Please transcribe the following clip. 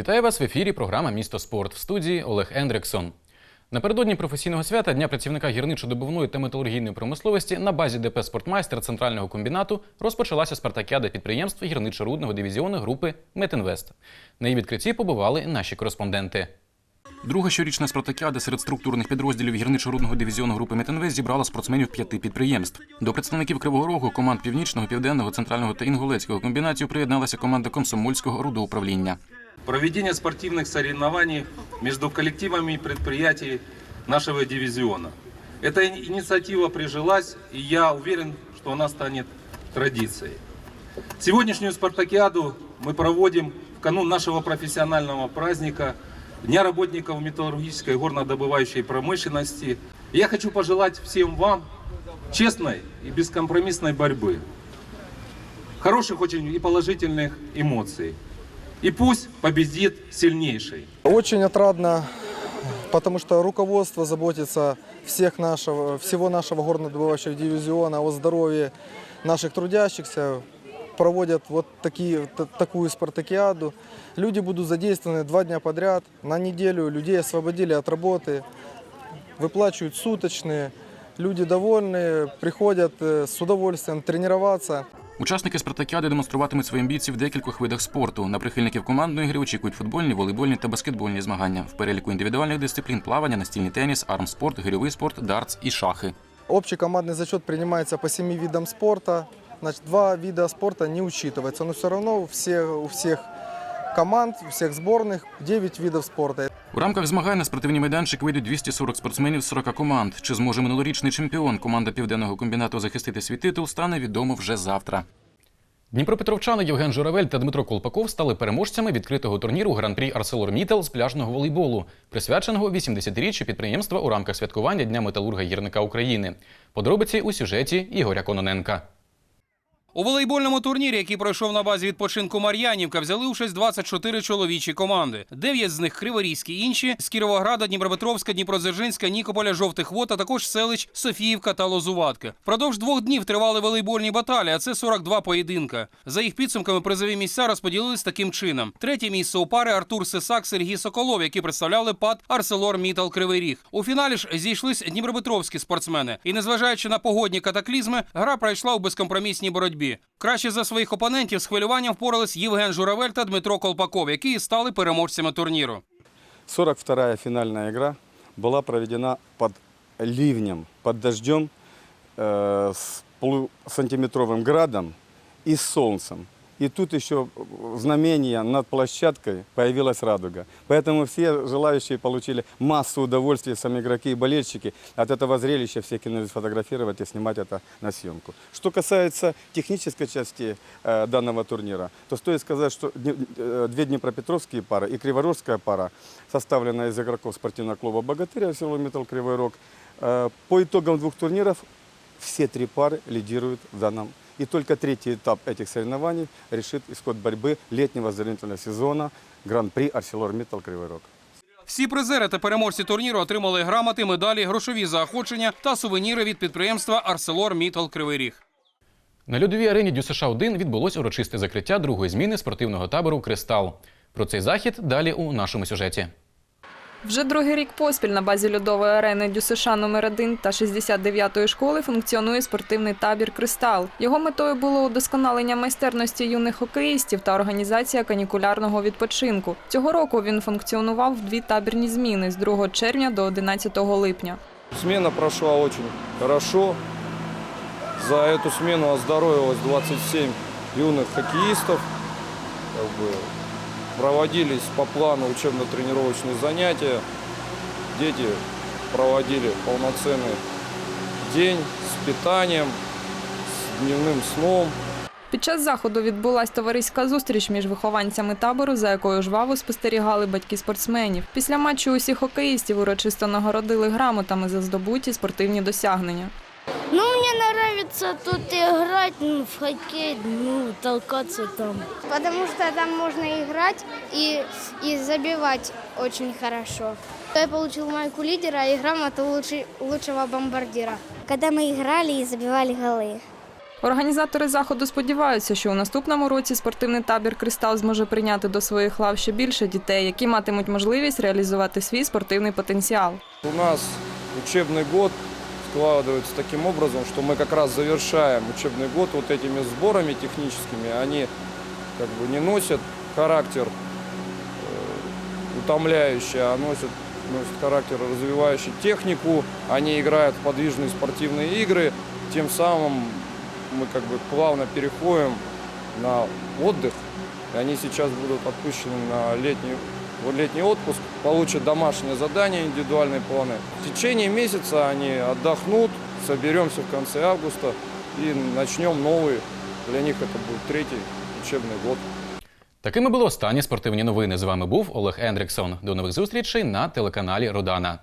Вітаю вас в ефірі. Програма Місто спорт в студії Олег Ендриксон. Напередодні професійного свята Дня працівника гірничо-добувної та металургійної промисловості на базі ДП Спортмайстер центрального комбінату розпочалася спартакіада підприємств гірничо-рудного дивізіону групи Метинвест. На її відкритті побували наші кореспонденти. Друга щорічна спартакіада серед структурних підрозділів гірничо-рудного дивізіону групи Метинвест зібрала спортсменів п'яти підприємств. До представників Кривого Рогу, команд Північного, Південного, Центрального та Інгулецького комбінатів приєдналася команда Комсомольського рудоуправління. Проведение спортивных соревнований между коллективами предприятий нашего дивизиона. Эта ини- инициатива прижилась, и я уверен, что она станет традицией. Сегодняшнюю спартакиаду мы проводим в канун нашего профессионального праздника Дня работников металлургической и горнодобывающей промышленности. И я хочу пожелать всем вам честной и бескомпромиссной борьбы, хороших очень и положительных эмоций. И пусть победит сильнейший. Очень отрадно, потому что руководство заботится всех нашего, всего нашего горнодобывающего дивизиона о здоровье наших трудящихся, проводят вот такие, т- такую спартакиаду. Люди будут задействованы два дня подряд. На неделю людей освободили от работы, выплачивают суточные. Люди довольны, приходят э, с удовольствием тренироваться. Учасники спартакіади демонструватимуть свої амбіції в декількох видах спорту. На прихильників командної гри очікують футбольні, волейбольні та баскетбольні змагання. В переліку індивідуальних дисциплін плавання, настільний теніс, армспорт, гирьовий спорт, дартс і шахи. Общий командный зачет принимается по семи видам спорта. Значит, два вида спорта не учитывается, но все равно все, у всех команд, у всех сборных 9 видов спорта. У рамках змагань на спортивний майданчик вийдуть 240 спортсменів з 40 команд. Чи зможе минулорічний чемпіон команда південного комбінату захистити свій титул, стане відомо вже завтра. Дніпропетровчани Євген Журавель та Дмитро Колпаков стали переможцями відкритого турніру Гран-прі ArcelorMittal з пляжного волейболу, присвяченого 80-річчю підприємства у рамках святкування Дня металурга гірника України. Подробиці у сюжеті Ігоря Кононенка. У волейбольному турнірі, який пройшов на базі відпочинку Мар'янівка, взяли участь 24 чоловічі команди. Дев'ять з них криворізькі, інші з Кіровограда, Дніпропетровська, Дніпродзержинська, Нікополя, Жовтих Вод, а також селищ Софіївка та Лозуватка. Впродовж двох днів тривали волейбольні баталії, а це 42 поєдинка. За їх підсумками призові місця розподілились таким чином: третє місце у пари Артур Сисак, Сергій Соколов, які представляли ПАД Арселор Мітал Кривий Ріг. У фіналі ж зійшлись дніпропетровські спортсмени. І незважаючи на погодні катаклізми, гра пройшла у безкомпромісній боротьбі Краще за своїх опонентів з хвилюванням впорались Євген Журавель та Дмитро Колпаков, які і стали переможцями турніру. 42-я финальная игра была проведена под ливнем, под дождем, э, с полусантиметровым градом и с солнцем. И тут еще знамение над площадкой появилась радуга. Поэтому все желающие получили массу удовольствия, сами игроки и болельщики. От этого зрелища все кинулись фотографировать и снимать это на съемку. Что касается технической части э, данного турнира, то стоит сказать, что э, две днепропетровские пары и криворожская пара, составленная из игроков спортивного клуба «Богатыря» село Металл Кривой Рог, э, по итогам двух турниров все три пары лидируют в данном. И только третий этап этих соревнований решит исход борьбы летнего оздоровительного сезона Гран-при ArcelorMittal Кривой Рог. Всі призери та переможці турніру отримали грамоти, медалі, грошові заохочення та сувеніри від підприємства Арселор Мітал Кривий Ріг. На льодовій арені дюсш 1 відбулось урочисте закриття другої зміни спортивного табору Кристал. Про цей захід далі у нашому сюжеті. Вже другий рік поспіль на базі льодової арени ДЮСШ номер 1 та 69-ї школи функціонує спортивний табір Кристал. Його метою було удосконалення майстерності юних хокеїстів та організація канікулярного відпочинку. Цього року він функціонував в дві табірні зміни з 2 червня до 11 липня. Смена прошла очень хорошо. За эту смену оздоровилось 27 юных хоккеистов. Как бы проводились по плану учебно-тренировочные занятия. Дети проводили полноценный день с питанием, с дневным сном. Під час заходу відбулась товариська зустріч між вихованцями табору, за якою жваво спостерігали батьки спортсменів. Після матчу усіх хокеїстів урочисто нагородили грамотами за здобуті спортивні досягнення. Ну, мне нравится тут играть ну, в хоккей, ну, толкаться там. Потому что там можно играть и, и забивать очень хорошо. Я получил майку лидера и грамоту лучший- лучшего бомбардира. когда мы играли и забивали голы. Організатори заходу сподіваються, що у наступному році спортивний табір Кристал зможе прийняти до своїх лав ще більше дітей, які матимуть можливість реалізувати свій спортивний потенціал. У нас учебный год складывается таким образом, что мы как раз завершаем учебный год вот этими сборами техническими. Они как бы не носят характер э, утомляющий, а носят, носят характер развивающий технику. Они играют в подвижные спортивные игры. Тем самым мы как бы плавно переходим на отдых. И они сейчас будут отпущены на летний, в летний отпуск, получат домашние задания, индивидуальные планы. В течение месяца они отдохнут, соберемся в конце августа и начнем новый. Для них это будет третий учебный год. Такими були останні спортивні новини. З вами був Олег Ендріксон. До нових зустрічей на телеканалі Родана.